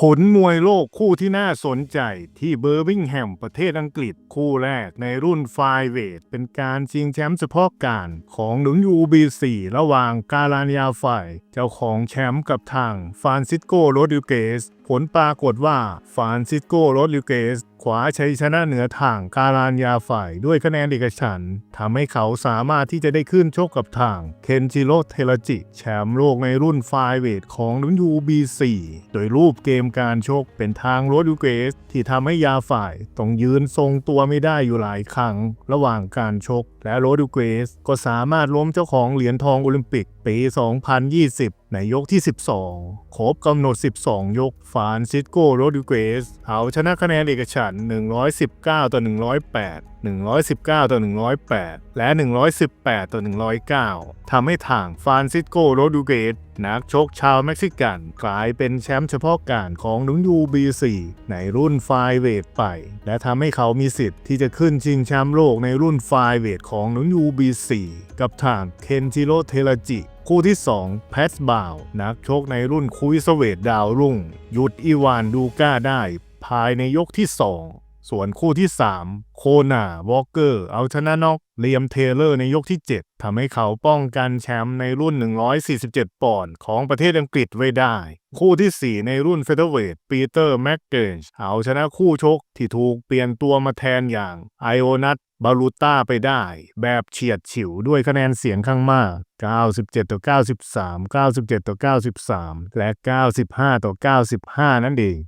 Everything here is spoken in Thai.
ผลมวยโลกคู่ที่น่าสนใจที่เบอร์มิงแฮมประเทศอังกฤษคู่แรกในรุ่นไฟเวทเป็นการชิงแชมป์เฉพาะการของหนุน UBC ระหว่างกาลานยาไฟเจ้าของแชมป์กับทางฟานซิสโกโรดริเกส ผลปรากฏว่าฟานซิสโกโรดริเกส คว้าชัยชนะเหนือทางการานยาฝ่ายด้วยคะแนนเอกฉันทำให้เขาสามารถที่จะได้ขึ้นชกกับทางเคนจิโร่เทราจิ แชมป์โลกในรุ่นไฟเวทของ UBC โดยรูปเกมการชกเป็นทางโรดริเกส ที่ทำให้ยาฝ่ายต้องยืนทรงตัวไม่ได้อยู่หลายครั้ง ระหว่างการชก และโรดริเกสก็สามารถล้มเจ้าของเหรียญทองโอลิมปิก ปี 2020 ในยกที่ 12 ครบกำหนด 12 ยก ฟานซิสโกโรดิเกสเอาชนะคะแนนเอกฉัน119 ต่อ 108 119 ต่อ 108 และ 118 ต่อ 109 ทำให้ทางฟานซิสโกโรดริเกสนักชกชาวเม็กซิกัน กลายเป็นแชมป์เฉพาะการของนุง UBC ในรุ่นไฟเวทไป และทำให้เขามีสิทธิ์ที่จะขึ้นชิงแชมป์โลกในรุ่นไฟเวทของนุง UBC กับทางเคนจิโรเทราจิ คู่ที่ 2 แพทบาว นักชกในรุ่นคุยสเวตดาวรุ่ง หยุดอีวานดูก้าได้ ภายในยกที่ 2 ส่วนคู่ที่ 3 โคนาวอลเกอร์ เอาชนะน็อกเลียมเทเลอร์ในยกที่ 7 ทำให้เขาป้องกันแชมป์ในรุ่น 147 ปอนด์ของประเทศอังกฤษไว้ได้ คู่ที่ 4 ในรุ่นเฟเธอร์เวทปีเตอร์แม็กเกนช์เอาชนะคู่ชกที่ถูกเปลี่ยนตัวมาแทนอย่างไอโอนัทบารูต้าไปได้ แบบเฉียดฉิวด้วยคะแนนเสียงข้างมาก 97 ต่อ 93 97 ต่อ 93 และ 95 ต่อ 95 นั่นเอง